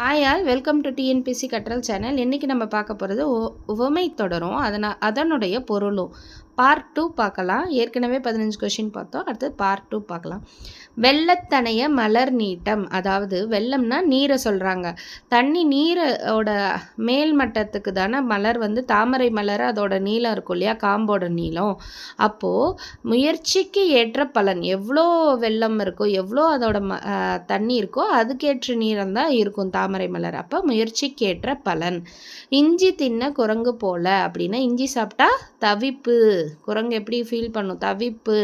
Hi all welcome to TNPSC கற்றல் channel இன்றைக்கி நம்ம பார்க்க போகிறது உவமை தொடரும். அதனால் அதனுடைய பொருளும் பார்ட் டூ பார்க்கலாம். ஏற்கனவே பதினஞ்சு கொஷின் பார்த்தோம். அடுத்து பார்ட் டூ பார்க்கலாம். வெள்ளத்தனைய மலர் நீட்டம். அதாவது வெள்ளம்னா நீரை சொல்கிறாங்க தண்ணி நீரோட மேல் மட்டத்துக்கு தானே மலர் வந்து தாமரை மலர் அதோட நீளம் இருக்கும் இல்லையா? காம்போட நீளம். அப்போது முயற்சிக்கு ஏற்ற பலன். எவ்வளோ வெள்ளம் இருக்கோ எவ்வளோ அதோட ம தண்ணி இருக்கோ அதுக்கேற்ற நீரம் தான் இருக்கும். தாமரை மலர். அப்போ முயற்சிக்கு ஏற்ற பலன். இஞ்சி தின்ன குரங்கு போல அப்படின்னா இஞ்சி சாப்பிட்டா தவிப்பு. குரங்கு எப்படி ஃபீல் பண்ணும்? தவிப்பு.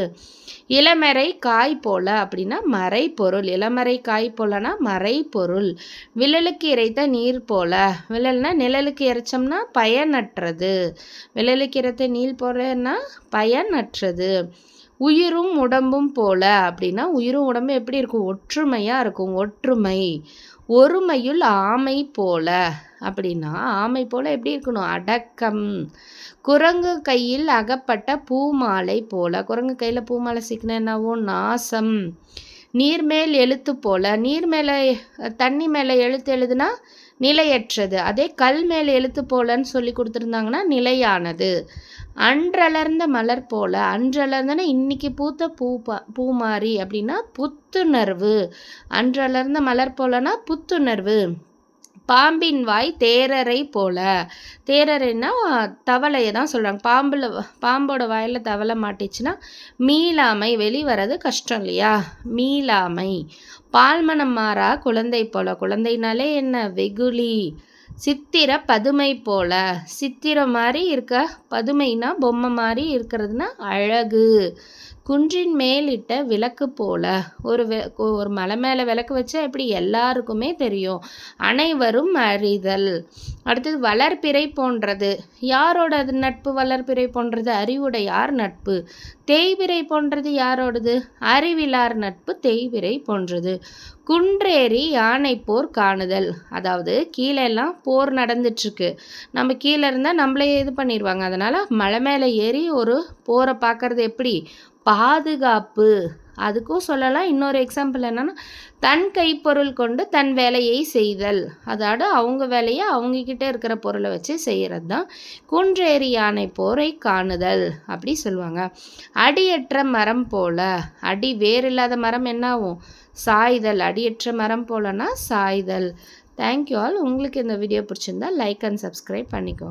இளமறை காய் போல அப்படின்னா மறை பொருள் இளமறை காய் போலனா மறை பொருள் விழலுக்கு இறைத்த நீர் போல. விழல்னா நிழலுக்கு இறைச்சோம்னா பயனற்றது. விழலுக்கு இறைத்த நீர் போலன்னா பயனற்றது. உயிரும் உடம்பும் போல அப்படின்னா உயிரும் உடம்பு எப்படி இருக்கும்? ஒற்றுமையாக இருக்கும். ஒற்றுமை. ஒருமையுள் ஆமை போல. அப்படின்னா ஆமை போல் எப்படி இருக்கணும்? அடக்கம். குரங்கு கையில் அகப்பட்ட பூமாலை போல. குரங்கு கையில் பூமாலை சிக்கணும் என்னவோ? நாசம். நீர்மேல் எழுத்து போல. நீர் மேலே தண்ணி மேலே எழுத்து எழுதுனா நிலையற்றது. அதே கல் மேல் எழுத்து போலன்னு சொல்லி கொடுத்துருந்தாங்கன்னா நிலையானது. அன்றலர்ந்த மலர் போல அன்றலர்ந்தனா இன்னைக்கு பூத்த பூ பூ மாறி அப்படின்னா புத்துணர்வு. அன்றலர்ந்த மலர் போலனா புத்துணர்வு. பாம்பின் வாய் தேரரை போல. தேரரைன்னா தவளையை தான் சொல்கிறாங்க பாம்பில் பாம்போட வாயில் தவளை மாட்டிச்சுன்னா மீளாமை வெளிவரது கஷ்டம் இல்லையா? மீளாமை. பால்மனம் மாறா குழந்தை போல. குழந்தைனாலே என்ன? வெகுளி. சித்திர பதுமை போல. சித்திரம் மாதிரி இருக்க பதுமைனா பொம்மை மாதிரி இருக்கிறதுனா அழகு. குன்றின் மேலிட்ட விளக்கு போல. ஒரு ஒரு மலை மேலே விளக்கு வச்சா எப்படி எல்லாருக்குமே தெரியும். அனைவரும் அறிதல். அடுத்தது வளர்ப்பிறை போன்றது. யாரோடது நட்பு? வளர்ப்பிறை போன்றது அறிவுடையார் நட்பு? தேய்விரை போன்றது யாரோடது? அறிவிலார் நட்பு தேய்விரை போன்றது. குன்றேறி யானை போர் காணுதல். அதாவது கீழே எல்லாம் போர் நடந்துட்டுருக்கு நம்ம கீழே இருந்தால் நம்மளே இது பண்ணிடுவாங்க அதனால் மலை மேலே ஏறி ஒரு போரை பார்க்குறது எப்படி? பாதுகாப்பு. அதுக்கும் சொல்லலாம் இன்னொரு எக்ஸாம்பிள் என்னென்னா தன் கைப்பொருள் கொண்டு தன் வேலையை செய்தல். அதோட அவங்க வேலையை அவங்கக்கிட்ட இருக்கிற பொருளை வச்சு செய்கிறது தான் குன்றேறி யானை போரை காணுதல் அப்படி சொல்லுவாங்க. அடியற்ற மரம் போல அடி வேறு இல்லாத மரம் என்ன ஆகும் சாய்தல். அடியற்ற மரம் போலனா சாய்தல். தேங்க்யூ ஆல் உங்களுக்கு இந்த வீடியோ பிடிச்சிருந்தா லைக் அண்ட் சப்ஸ்கிரைப் பண்ணிக்கோ.